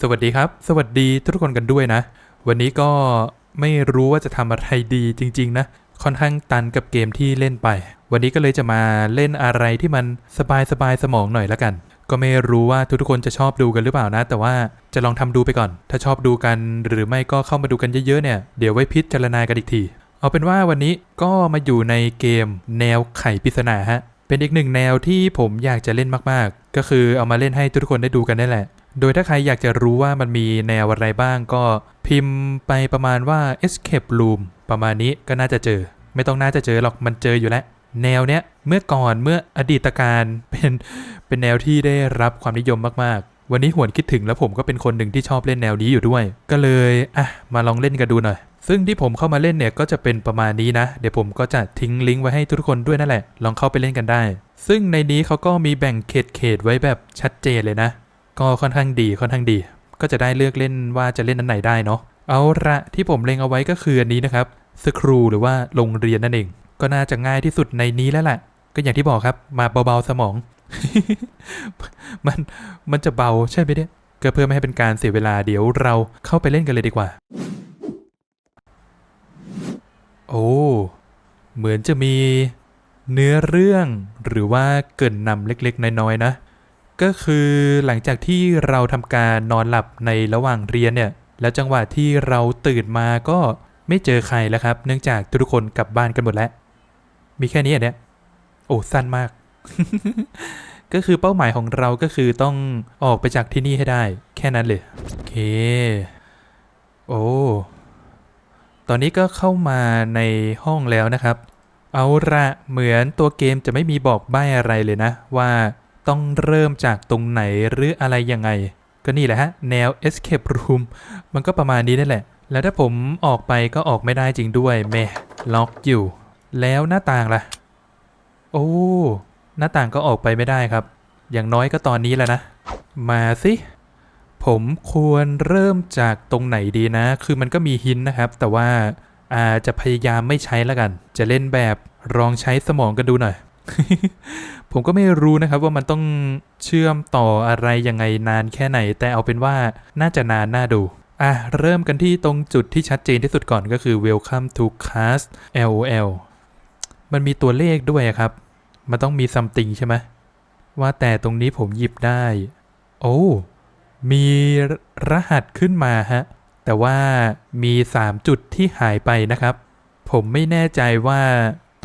สวัสดีครับ สวัสดีทุกคนกันด้วยนะ วันนี้ก็ไม่รู้ว่าจะทำอะไรดีจริง ๆ นะ ค่อนข้างตันกับเกมที่เล่นไป วันนี้ก็เลยจะมาเล่นอะไรที่มันสบายสบายสมองหน่อยละกัน ก็ไม่รู้ว่าทุกๆคนจะชอบดูกันหรือเปล่านะ แต่ว่าจะลองทำดูไปก่อน ถ้าชอบดูกันหรือไม่ก็เข้ามาดูกันเยอะๆเนี่ย เดี๋ยวไว้พิจารณากันอีกที เอาเป็นว่าวันนี้ก็มาอยู่ในเกมแนวไขปริศนาฮะ เป็นอีกหนึ่งแนวที่ผมอยากจะเล่นมากๆ ก็คือเอามาเล่นให้ทุกคนได้ดูกันได้แหละ โดยถ้าใครอยากจะรู้ว่ามันมีแนวอะไรบ้างก็พิมพ์ไปประมาณว่า escape room ประมาณนี้ก็น่าจะเจอ ไม่ต้องน่าจะเจอหรอกมันเจออยู่แล้ว แนวเนี้ยเมื่อก่อนเมื่ออดีตการเป็นเป็นแนวที่ได้รับความนิยมมากๆ วันนี้หวนคิดถึงแล้วผมก็เป็นคนหนึ่งที่ชอบเล่นแนวนี้อยู่ด้วย ก็เลยอะมาลองเล่นกันดูหน่อยซึ่งที่ผมเข้ามาเล่นเนี่ยก็จะเป็นประมาณนี้นะ เดี๋ยวผมก็จะทิ้งลิงก์ไว้ให้ทุกคนด้วยนั่นแหละ ลองเข้าไปเล่นกันได้ ซึ่งในนี้เขาก็มีแบ่งเขตเขตๆไว้แบบชัดเจนเลยนะ ก็ค่อนข้างดีค่อนข้างดี ก็จะได้เลือกเล่นว่าจะเล่นอันไหนได้เนาะเอาละที่ผมเล็งเอาไว้ก็คืออันนี้นะครับสครูหรือว่าโรงเรียนนั่นเอง ก็น่าจะง่ายที่สุดในนี้แล้วแหละก็อย่างที่บอกครับ มาเบาๆสมอง มันมันจะเบาใช่ไหมเนี่ยก็เพื่อไม่ให้เป็นการเสียเวลาเดี๋ยวเราเข้าไปเล่นกันเลยดีกว่า โอ้เหมือนจะมีเนื้อเรื่องหรือว่าเกินนำเล็กๆ น้อยๆนะ ก็คือหลังจากที่เราทำการนอนหลับในระหว่างเรียนเนี่ย แล้วจังหวะที่เราตื่นมาก็ไม่เจอใครแล้วครับ เนื่องจากทุกคนกลับบ้านกันหมดแล้ว มีแค่นี้อะเนี่ยโอ้สั้นมาก ก็คือเป้าหมายของเราก็คือต้องออกไปจากที่นี่ให้ได้ แค่นั้นเลย โอเค โอ้ตอนนี้ก็เข้ามาในห้องแล้วนะครับ เอาละเหมือนตัวเกมจะไม่มีบอกใบ้อะไรเลยนะ ว่า ต้องเริ่มจากตรงไหนหรืออะไรยังไง ก็นี่แหละฮะ แนว escape room มันก็ประมาณนี้นั่นแหละ แล้วถ้าผมออกไปก็ออกไม่ได้จริงด้วยแม่ล็อกอยู่ แล้วหน้าต่างล่ะ โอ้ หน้าต่างก็ออกไปไม่ได้ครับ อย่างน้อยก็ตอนนี้แหละนะ มาสิผมควรเริ่มจากตรงไหนดีนะ คือมันก็มีหินนะครับ แต่ว่าอาจจะพยายามไม่ใช้แล้วกัน จะเล่นแบบลองใช้สมองกันดูหน่อย ผมก็ไม่รู้นะครับว่ามันต้องเชื่อมต่ออะไรยังไงนานแค่ไหน แต่เอาเป็นว่าน่าจะนานน่าดูอะ เริ่มกันที่ตรงจุดที่ชัดเจนที่สุดก่อนก็คือ welcome to class LOL มันมีตัวเลขด้วยครับ มันต้องมี something ใช่ไหม ว่าแต่ตรงนี้ผมหยิบได้ โอ้ มีรหัสขึ้นมาฮะ แต่ว่ามี 3 จุดที่หายไปนะครับ ผมไม่แน่ใจว่า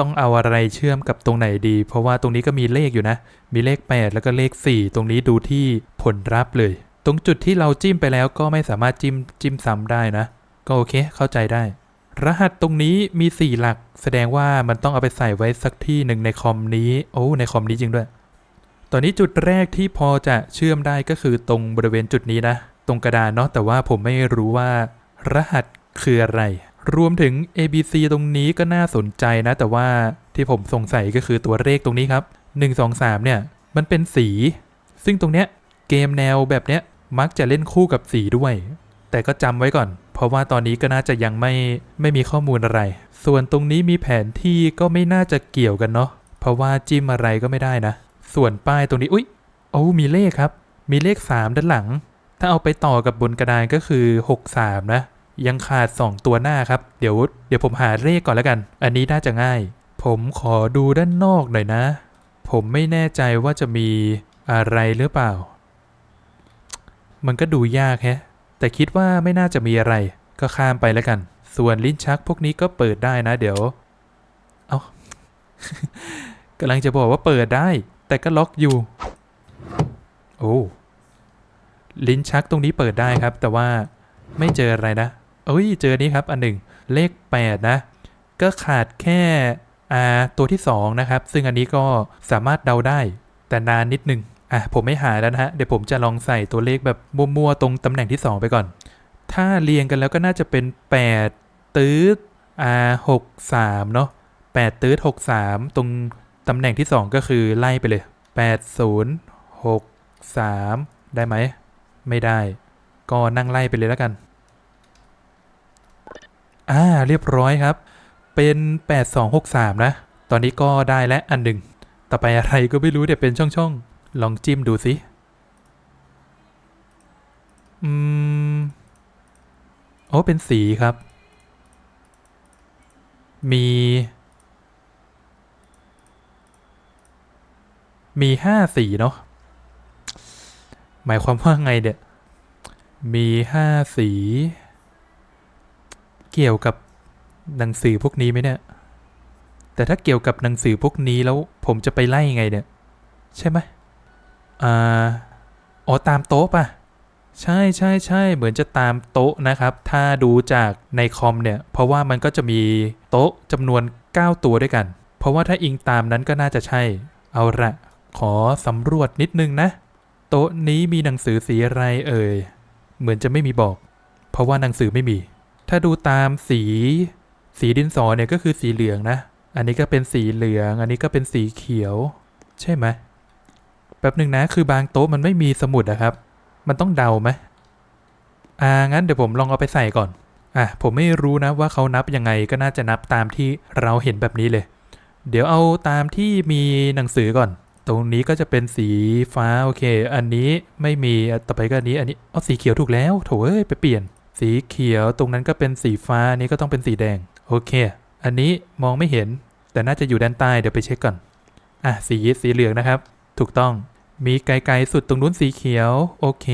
ต้องเอาอะไรเชื่อมกับตรงไหนดี เพราะว่าตรงนี้ก็มีเลขอยู่นะ มีเลข 8 แล้วก็เลข 4 ตรงนี้ดูที่ผลลัพธ์เลย ตรงจุดที่เราจิ้มไปแล้วก็ไม่สามารถจิ้มจิ้มซ้ำได้นะ ก็โอเคเข้าใจได้ รหัสตรงนี้มี 4 หลัก แสดงว่ามันต้องเอาไปใส่ไว้สักที่หนึ่งในคอมนี้ โอ้ในคอมนี้จริงด้วย ตอนนี้จุดแรกที่พอจะเชื่อมได้ก็คือตรงบริเวณจุดนี้นะ ตรงกระดานเนาะแต่ว่าผมไม่รู้ว่ารหัสคืออะไร รวมถึง ABC ตรงนี้ก็น่าสนใจนะ แต่ว่าที่ผมสงสัยก็คือตัวเลขตรงนี้ครับ 1 2 3 เนี่ย มันเป็นสี ซึ่งตรงเนี้ยเกมแนวแบบเนี้ยมักจะเล่นคู่กับสีด้วย แต่ก็จำไว้ก่อน เพราะว่าตอนนี้ก็น่าจะยังไม่ไม่มีข้อมูลอะไร ส่วนตรงนี้มีแผนที่ก็ไม่น่าจะเกี่ยวกันเนาะเพราะว่าจิ้มอะไรก็ไม่ได้นะ ส่วนป้ายตรงนี้อุ๊ยโอ้มีเลขครับ มีเลข 3 ด้านหลัง ถ้าเอาไปต่อกับบนกระดานก็คือ 63 นะ ยังขาด 2 ตัวหน้าครับ เดี๋ยวเดี๋ยวผมหาเลขก่อนแล้วกัน อันนี้น่าจะง่าย ผมขอดูด้านนอกหน่อยนะ ผมไม่แน่ใจว่าจะมีอะไรหรือเปล่า มันก็ดูยากแฮะ แต่คิดว่าไม่น่าจะมีอะไร ก็ข้ามไปแล้วกัน ส่วนลิ้นชักพวกนี้ก็เปิดได้นะ เดี๋ยว เอากำลังจะบอกว่าเปิดได้ แต่ก็ล็อกอยู่ โอ้ลิ้นชักตรงนี้เปิดได้ครับ แต่ว่าไม่เจออะไรนะ เอ้ยเจอนี้ครับอันหนึ่งเลข 8 นะ ก็ขาดแค่อาตัวที่ 2 นะครับ ซึ่งอันนี้ก็สามารถเดาได้ แต่นานนิดนึงอะผมไม่หาแล้วนะฮะ เดี๋ยวผมจะลองใส่ตัวเลขแบบมั่วๆตรงตำแหน่งที่ 2 ไปก่อน ถ้าเรียงกันแล้วก็น่าจะเป็น 8 ตืดอ่า6 3 เนาะ8ตืด6 3 ตรงตำแหน่งที่ 2 ก็คือไล่ไปเลย 8 0 6 3 ได้ไหม ไม่ได้ ก็นั่งไล่ไปเลยแล้วกัน อ่าเรียบร้อยครับ เป็น 8263 นะ ตอนนี้ก็ได้แล้วอันหนึ่ง ต่อไปอะไรก็ไม่รู้เดี๋ยวเป็นช่องๆ ลองจิ้มดูสิอืมโอ้เป็นสีครับ มี มีห้าสีเนาะหมายความว่าไงเดี่ยมีห้าสี เกี่ยวกับหนังสือพวกนี้ไหมเนี่ย แต่ถ้าเกี่ยวกับหนังสือพวกนี้แล้วผมจะไปไล่ไงเนี่ย ใช่ไหมอ่าอ๋อตามโต๊ะป่ะ ใช่ใช่ใช่เหมือนจะตามโต๊ะนะครับ ถ้าดูจากในคอมเนี่ย เพราะว่ามันก็จะมีโต๊ะจำนวน 9 ตัวด้วยกัน เพราะว่าถ้าอิงตามนั้นก็น่าจะใช่ เอาละขอสำรวจนิดนึงนะ โต๊ะนี้มีหนังสือสีอะไรเอ่ย เหมือนจะไม่มีบอก เพราะว่าหนังสือไม่มี ถ้าดูตามสี สีดินสอเนี่ยก็คือสีเหลืองนะ อันนี้ก็เป็นสีเหลือง อันนี้ก็เป็นสีเขียว ใช่ไหมแป๊บหนึ่งนะ คือบางโต๊ะมันไม่มีสมุดอะครับ มันต้องเดาไหมอ่า งั้นเดี๋ยวผมลองเอาไปใส่ก่อน อะ ผมไม่รู้นะว่าเขานับยังไงก็น่าจะนับตามที่เราเห็นแบบนี้เลย เดี๋ยวเอาตามที่มีหนังสือก่อน ตรงนี้ก็จะเป็นสีฟ้าโอเค อันนี้ไม่มี ต่อไปก็อันนี้ อันนี้เอาสีเขียวถูกแล้ว โถเอ้ย ไปเปลี่ยน สีเขียวตรงนั้นก็เป็นสีฟ้านี้ก็ต้องเป็นสีแดง โอเค อันนี้มองไม่เห็น แต่น่าจะอยู่ด้านใต้เดี๋ยวไปเช็คก่อน อะสีสีเหลืองนะครับ ถูกต้องมีไกลๆสุดตรงนู้นสีเขียว โอเค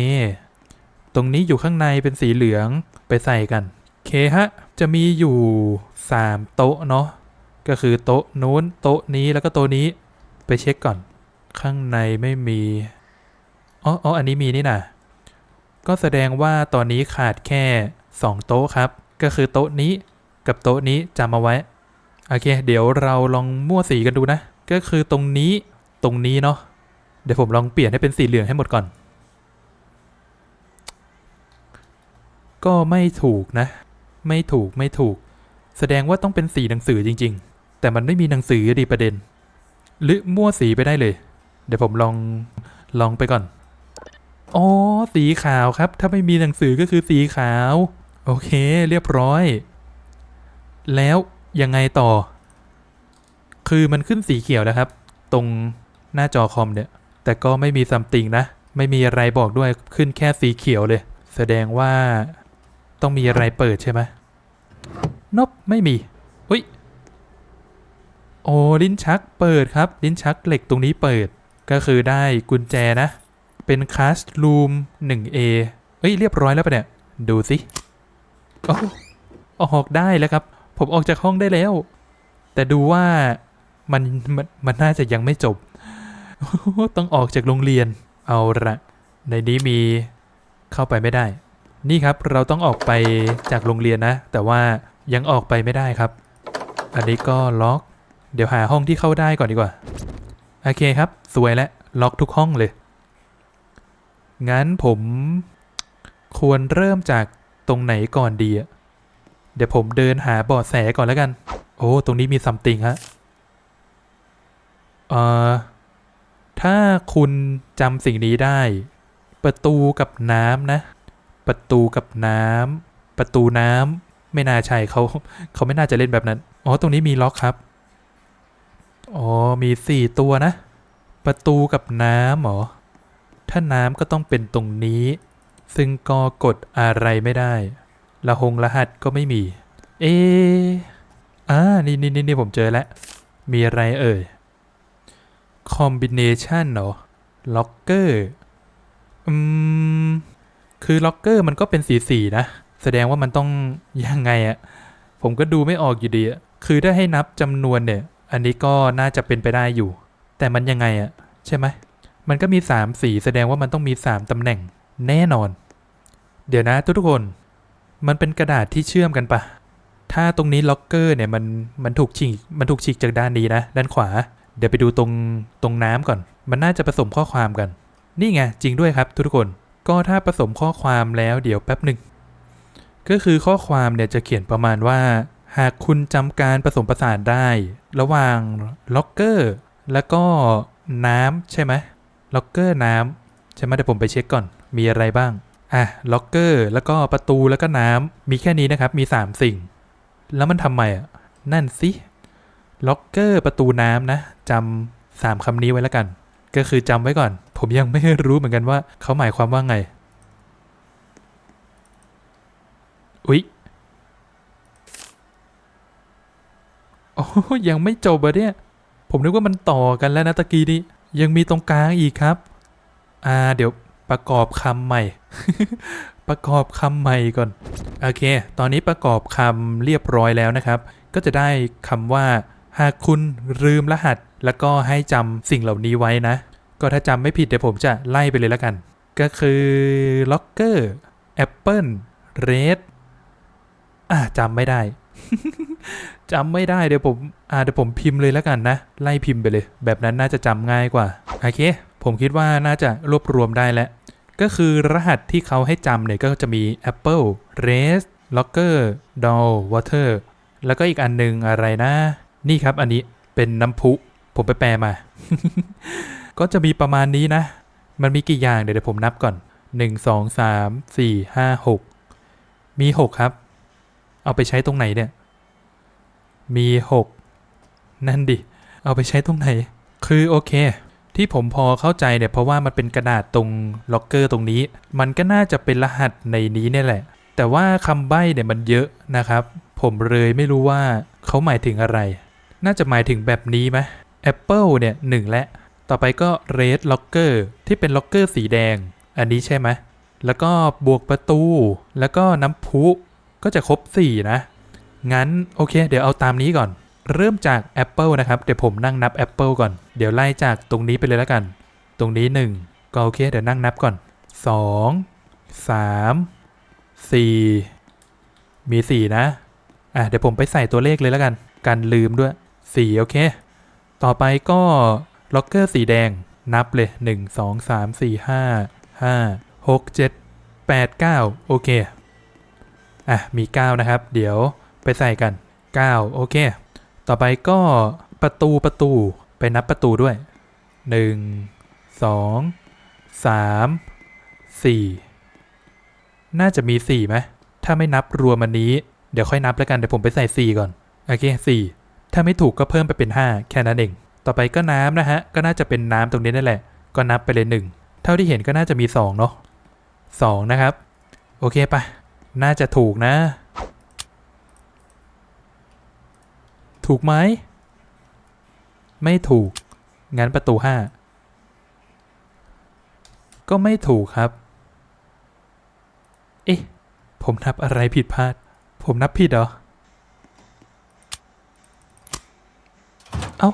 ตรงนี้อยู่ข้างในเป็นสีเหลืองไปใส่กันโอเคฮะ จะมีอยู่ 3 โต๊ะเนาะก็คือโต๊ะนู้นโต๊ะนี้แล้วก็โต๊ะนี้ไปเช็คก่อน ข้างในไม่มีอ๋ออ๋ออันนี้มีนี่นะ ก็แสดงว่าตอนนี้ขาดแค่ 2 โต๊ะครับ ก็คือโต๊ะนี้กับโต๊ะนี้จำเอาไว้ โอเค เดี๋ยวเราลองมั่วสีกันดูนะ ก็คือตรงนี้ตรงนี้เนาะ เดี๋ยวผมลองเปลี่ยนให้เป็นสีเหลืองให้หมดก่อน ก็ไม่ถูกนะ ไม่ถูกไม่ถูก แสดงว่าต้องเป็นสีหนังสือจริง ๆ แต่มันไม่มีหนังสือดีประเด็น หรือมั่วสีไปได้เลย เดี๋ยวผมลองลองไปก่อน อ๋อ สีขาวครับ ถ้าไม่มีหนังสือก็คือสีขาว โอเค เรียบร้อย แล้วยังไงต่อ คือมันขึ้นสีเขียวนะครับ ตรงหน้าจอคอมเนี่ย แต่ก็ไม่มีซัมติงนะ ไม่มีอะไรบอกด้วย ขึ้นแค่สีเขียวเลย แสดงว่าต้องมีอะไรเปิดใช่ไหมนบไม่มี อุ้ย โอ้ ลิ้นชักเปิดครับ ลิ้นชักเหล็กตรงนี้เปิด ก็คือได้กุญแจนะ เป็นคลาสรูม 1A เอ้ยเรียบร้อยแล้วปะเนี่ย ดูสิโอ้ออกได้แล้วครับ ผมออกจากห้องได้แล้ว แต่ดูว่ามันมันมันน่าจะยังไม่จบ ต้องออกจากโรงเรียน เอาละในนี้มีเข้าไปไม่ได้ นี่ครับเราต้องออกไปจากโรงเรียนนะ แต่ว่ายังออกไปไม่ได้ครับ อันนี้ก็ล็อก เดี๋ยวหาห้องที่เข้าได้ก่อนดีกว่า โอเคครับ สวยแล้วล็อกทุกห้องเลย งั้นผมควรเริ่มจากตรงไหนก่อนดีอะเดี๋ยวผมเดินหาเบาะแสก่อนแล้วกัน โอ้ ตรงนี้มีซัมติงฮะ เอ่อ ถ้าคุณจำสิ่งนี้ได้ ประตูกับน้ำนะ ประตูกับน้ำ ประตูน้ำ ไม่น่าใช่เขาเขาไม่น่าจะเล่นแบบนั้น อ๋อ ตรงนี้มีล็อกครับ อ๋อ มีสี่ตัวนะ ประตูกับน้ำเหรอ ถ้าน้ำก็ต้องเป็นตรงนี้ ซึ่งก็กดอะไรไม่ได้รหงรหัสก็ไม่มี เออ่านี่นี่นี่ผมเจอแล้ว มีอะไรเอ่ย คอมบิเนชันเหรอ ล็อกเกอร์ อืม คือล็อกเกอร์มันก็เป็นสีสีนะ แสดงว่ามันต้องยังไงอะผมก็ดูไม่ออกอยู่ดีอะคือถ้าให้นับจำนวนเนี่ย อันนี้ก็น่าจะเป็นไปได้อยู่ แต่มันยังไงอะใช่ไหม มันก็มี 3 สีแสดงว่ามันต้องมี 3ตำแหน่งแน่นอน เดี๋ยวนะทุกๆคน มันเป็นกระดาษที่เชื่อมกันปะถ้าตรงนี้ล็อกเกอร์เนี่ยมันมันถูกฉีกมันถูกฉีกจากด้านนี้นะ ด้านขวา เดี๋ยวไปดูตรงตรงน้ำก่อน มันน่าจะผสมข้อความกัน นี่ไงจริงด้วยครับทุกๆคน ก็ถ้าผสมข้อความแล้วเดี๋ยวแป๊บหนึ่งก็คือข้อความเนี่ยจะเขียนประมาณว่า หากคุณจำการผสมผสานได้ ระหว่างล็อกเกอร์แล้วก็น้ำใช่ไหม ล็อกเกอร์น้ำใช่ไหมเดี๋ยวผมไปเช็คก่อน มีอะไรบ้าง อะ ล็อกเกอร์ แล้วก็ประตู แล้วก็น้ำ มีแค่นี้นะครับ มี 3 สิ่ง แล้วมันทำไมอะ นั่นสิ ล็อกเกอร์ ประตูน้ำนะจำสามคำนี้ไว้แล้วกัน ก็คือจำไว้ก่อน ผมยังไม่รู้เหมือนกันว่า เขาหมายความว่าไง อุ๊ยโอ้ยังไม่จบอะเนี่ย ผมนึกว่ามันต่อกันแล้วนะตะกี้นี้ ยังมีตรงกลางอีกครับ อ่า เดี๋ยวประกอบคำใหม่ ประกอบคำใหม่ก่อน โอเค ตอนนี้ประกอบคำเรียบร้อยแล้วนะครับ ก็จะได้คำว่า หากคุณลืมรหัส แล้วก็ให้จำสิ่งเหล่านี้ไว้นะ ก็ถ้าจำไม่ผิดเดี๋ยวผมจะไล่ไปเลยแล้วกัน ก็คือล็อกเกอร์แอปเปิลเรดอ่าจำไม่ได้ จำไม่ได้เดี๋ยวผมอ่าเดี๋ยวผมพิมพ์เลยแล้วกันนะ ไล่พิมพ์ไปเลย แบบนั้นน่าจะจำง่ายกว่า โอเค ผมคิดว่าน่าจะรวบรวมได้แล้ว ก็คือรหัสที่เขาให้จำเนี่ยก็จะมี Apple Race Locker Doll Water แล้วก็อีกอันหนึงอะไรนะ นี่ครับอันนี้เป็นน้ำพุ ผมไปแปลมา ก็จะมีประมาณนี้นะ มันมีกี่อย่างเดี๋ยวเดี๋ยวผมนับก่อน 1 2 3 4 5 6 มี 6 ครับ เอาไปใช้ตรงไหนเนี่ย มี 6 นั่นดิ เอาไปใช้ตรงไหน คือโอเค ที่ผมพอเข้าใจเนี่ยเพราะว่ามันเป็นกระดาษตรงล็อกเกอร์ตรงนี้ มันก็น่าจะเป็นรหัสในนี้เนี่ยแหละ แต่ว่าคำใบ้เนี่ยมันเยอะนะครับ ผมเลยไม่รู้ว่าเขาหมายถึงอะไร น่าจะหมายถึงแบบนี้ไหม Apple เนี่ยหนึ่งและ ต่อไปก็ Red Locker ที่เป็นล็อกเกอร์สีแดง อันนี้ใช่ไหมแล้วก็บวกประตู แล้วก็น้ำพุ ก็จะครบ 4 นะ งั้นโอเค เดี๋ยวเอาตามนี้ก่อน เริ่มจาก Apple นะครับเดี๋ยวผมนั่งนับ Apple ก่อน เดี๋ยวไล่จากตรงนี้ไปเลยแล้วกัน ตรงนี้ 1 ก็โอเค เดี๋ยวนั่งนับก่อน 2 3 4 มี 4 นะ อะเดี๋ยวผมไปใส่ตัวเลขเลยแล้วกันกันลืมด้วย 4 โอเค ต่อไปก็ล็อกเกอร์สีแดงนับเลย 1 2 3 4 5 5 6 7 8 9 โอเค อะ มี 9 นะครับ เดี๋ยว ไปใส่กัน 9 โอเค ต่อไปก็ประตูประตูไปนับประตูด้วย 1 2 3 4 น่าจะมี4ไหมถ้าไม่นับรวมอันนี้ เดี๋ยวค่อยนับแล้วกันเดี๋ยวผมไปใส่ 4 ก่อน โอเค 4 ถ้าไม่ถูกก็เพิ่มไปเป็น 5 แค่นั้นเอง ต่อไปก็น้ำนะฮะ ก็น่าจะเป็นน้ำตรงนี้นั่นแหละ ก็นับไปเลย 1 เท่าที่เห็นก็น่าจะมี 2 เนาะ2นะครับ โอเคปะน่าจะถูกนะ ถูกไหม ไม่ถูก งั้นประตู5ก็ไม่ถูกครับ เอ๊ะ ผมนับอะไรผิดพลาด ผมนับผิดเหรอ เอ้า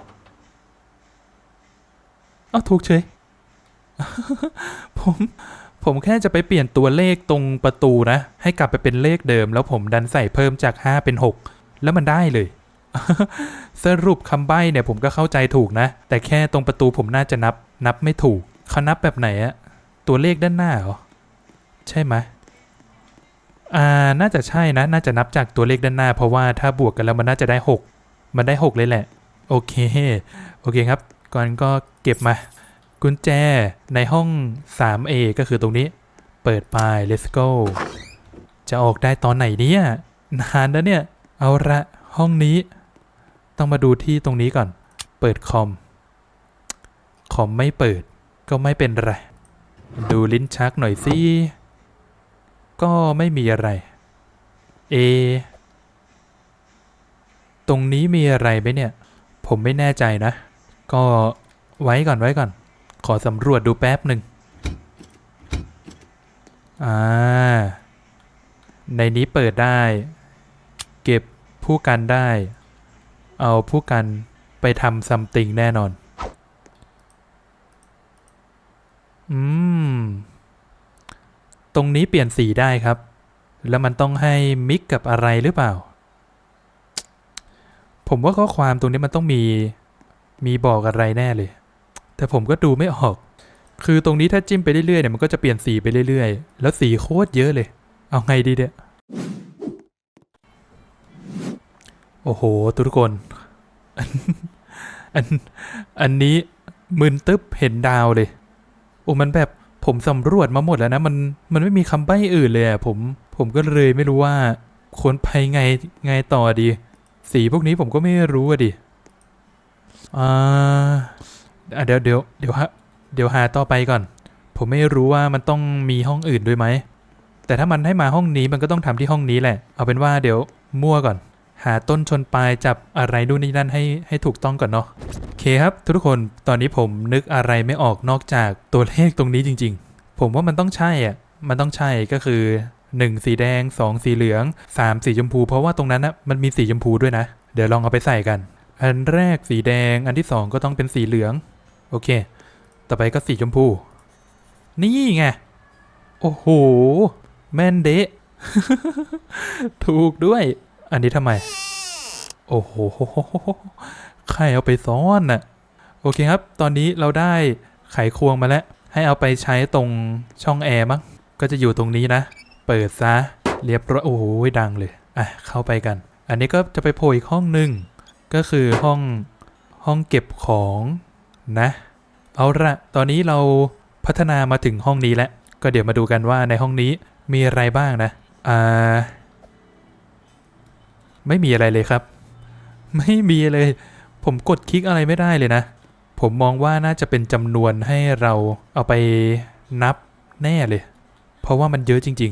เอ้าถูกเฉย ผม ผมแค่จะไปเปลี่ยนตัวเลขตรงประตูนะ ให้กลับไปเป็นเลขเดิม แล้วผมดันใส่เพิ่มจาก 5 เป็น 6 แล้วมันได้เลย สรุปคำใบ้เนี่ยผมก็เข้าใจถูกนะ แต่แค่ตรงประตูผมน่าจะนับ นับไม่ถูกเขานับแบบไหนอะตัวเลขด้านหน้าเหรอ ใช่ไหมอ่า น่าจะใช่นะ น่าจะนับจากตัวเลขด้านหน้า เพราะว่าถ้าบวกกันแล้วมันน่าจะได้ 6 มันได้ 6 เลยแหละ โอเค โอเคครับ ก่อนก็เก็บมา กุญแจในห้อง 3A ก็คือตรงนี้ เปิดไป let's go จะออกได้ตอนไหนเนี่ย นานแล้วเนี่ย เอาละห้องนี้ ต้องมาดูที่ตรงนี้ก่อน เปิดคอม คอมไม่เปิด ก็ไม่เป็นไร ดูลิ้นชักหน่อยสิ ก็ไม่มีอะไร เอ ตรงนี้มีอะไรไหมเนี่ย ผมไม่แน่ใจนะ ก็ไว้ก่อนไว้ก่อน ขอสำรวจดูแป๊บหนึ่งอ่า ในนี้เปิดได้ เก็บผู้กันได้ เอาผู้กันไปทำซัมติงแน่นอน อืม ตรงนี้เปลี่ยนสีได้ครับ แล้วมันต้องให้มิกกับอะไรหรือเปล่า ผมว่าข้อความตรงนี้มันต้องมี มีบอกอะไรแน่เลย แต่ผมก็ดูไม่ออก คือตรงนี้ถ้าจิ้มไปเรื่อยๆเนี่ยมันก็จะเปลี่ยนสีไปเรื่อยๆ แล้วสีโคตรเยอะเลย เอาไงดีเนี่ย โอ้โห ทุกคน อัน อันนี้มึนตึ๊บเห็นดาวเลย โอ้มันแบบผมสำรวจมาหมดแล้วนะ มันมันไม่มีคำใบ้อื่นเลยอะผมผมก็เลยไม่รู้ว่าควรไปไงไงต่อดี สีพวกนี้ผมก็ไม่รู้อะดิอ่าเดี๋ยวเดี๋ยวเดี๋ยวฮะเดี๋ยวหาต่อไปก่อน ผมไม่รู้ว่ามันต้องมีห้องอื่นด้วยไหมแต่ถ้ามันให้มาห้องนี้มันก็ต้องทำที่ห้องนี้แหละ เอาเป็นว่าเดี๋ยวมั่วก่อน หาต้นชนปลายจับอะไรนู่นนี่นั่นให้ให้ถูกต้องก่อนเนาะโอเคครับทุกคนตอนนี้ผมนึกอะไรไม่ออกนอกจากตัวเลขตรงนี้จริง ๆ ผมว่ามันต้องใช่อะมันต้องใช่ก็คือ 1 สีแดง 2 สีเหลือง 3 สีชมพู เพราะว่าตรงนั้นนะมันมีสีชมพูด้วยนะ เดี๋ยวลองเอาไปใส่กัน อันแรกสีแดงอันที่ 2 ก็ต้องเป็นสีเหลือง โอเค ต่อไปก็สีชมพู นี่ไงโอ้โห แม่นเดะถูกด้วย อันนี้ทำไม โอ้โหใครเอาไปซ้อนน่ะ โอเคครับ ตอนนี้เราได้ไขควงมาแล้ว ให้เอาไปใช้ตรงช่องแอร์มั้ง ก็จะอยู่ตรงนี้นะ เปิดซะ เรียบร้อย โอ้โห ดังเลย อะ เข้าไปกัน อันนี้ก็จะไปโผล่อีกห้องหนึ่ง ก็คือห้องห้องเก็บของนะ เอาละตอนนี้เราพัฒนามาถึงห้องนี้แล้ว ก็เดี๋ยวมาดูกันว่าในห้องนี้มีอะไรบ้างนะ อ่า ไม่มีอะไรเลยครับ ไม่มีเลย ผมกดคลิกอะไรไม่ได้เลยนะ ผมมองว่าน่าจะเป็นจำนวนให้เราเอาไปนับแน่เลย เพราะว่ามันเยอะจริง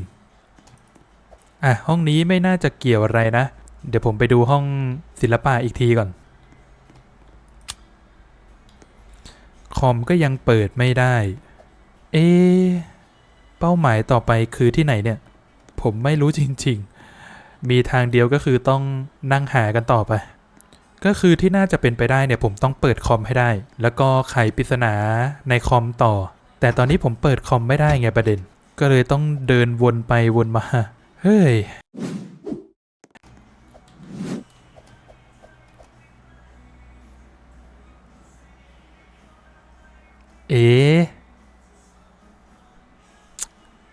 ๆ อะ ห้องนี้ไม่น่าจะเกี่ยวอะไรนะ เดี๋ยวผมไปดูห้องศิลปะอีกทีก่อน คอมก็ยังเปิดไม่ได้ เอเป้าหมายต่อไปคือที่ไหนเนี่ย ผมไม่รู้จริง ๆ มีทางเดียวก็คือต้องนั่งหากันต่อไป ก็คือที่น่าจะเป็นไปได้เนี่ยผมต้องเปิดคอมให้ได้ แล้วก็ไขปริศนาในคอมต่อ แต่ตอนนี้ผมเปิดคอมไม่ได้ไงประเด็น ก็เลยต้องเดินวนไปวนมา เฮ้ยเอ๊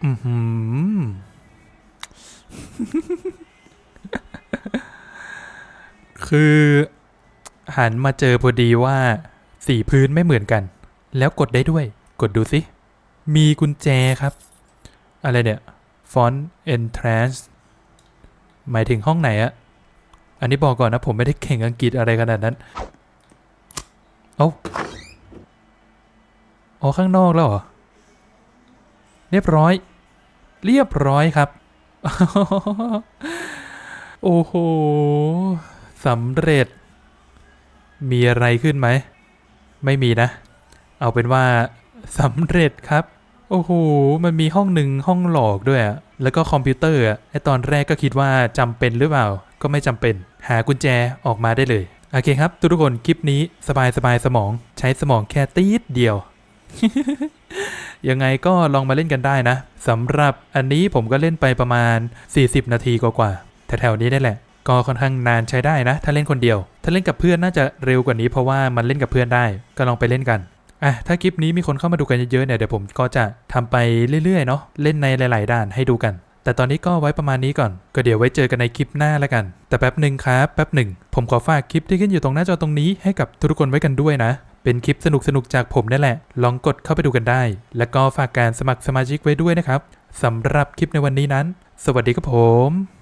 อือหือ คือหันมาเจอพอดีว่าสีพื้นไม่เหมือนกัน แล้วกดได้ด้วย กดดูสิ มีกุญแจครับ อะไรเนี่ย font entrance หมายถึงห้องไหนอะอันนี้บอกก่อนนะ ผมไม่ได้เก่งอังกฤษอะไรขนาดนั้น เอ้าอ๋อข้างนอกแล้วเหรอ เรียบร้อย เรียบร้อยครับ โอ้โห สำเร็จ มีอะไรขึ้นไหม ไม่มีนะ เอาเป็นว่าสำเร็จครับ โอ้โห มันมีห้องหนึ่งห้องหลอกด้วยอะแล้วก็คอมพิวเตอร์ไอตอนแรกก็คิดว่าจำเป็นหรือเปล่า ก็ไม่จำเป็น หากุญแจออกมาได้เลย โอเคครับ ทุกๆคนคลิปนี้สบายสบายสมอง ใช้สมองแค่ตีดเดียว ยังไงก็ลองมาเล่นกันได้นะสำหรับอันนี้ผมก็เล่นไปประมาณ 40 นาทีกว่าๆแถวๆนี้ได้แหละ ก็ค่อนข้างนานใช้ได้นะ ถ้าเล่นคนเดียว ถ้าเล่นกับเพื่อนน่าจะเร็วกว่านี้เพราะว่ามันเล่นกับเพื่อนได้ ก็ลองไปเล่นกันอะถ้าคลิปนี้มีคนเข้ามาดูกันเยอะๆเนี่ยเดี๋ยวผมก็จะทำไปเรื่อยๆเนาะเล่นในหลาย ๆ ด้านให้ดูกัน แต่ตอนนี้ก็ไว้ประมาณนี้ก่อน ก็เดี๋ยวไว้เจอกันในคลิปหน้าแล้วกัน แต่แป๊บหนึ่งครับแป๊บหนึ่งผมขอฝากคลิปที่ขึ้นอยู่ตรงหน้าจอตรงนี้ให้กับทุกๆคนไว้กันด้วยนะเป็นคลิปสนุกๆจากผมนั่นแหละ ลองกดเข้าไปดูกันได้ แล้วก็ฝากการสมัครสมาชิกไว้ด้วยนะครับสำหรับคลิปในวันนี้นั้น สวัสดีครับผม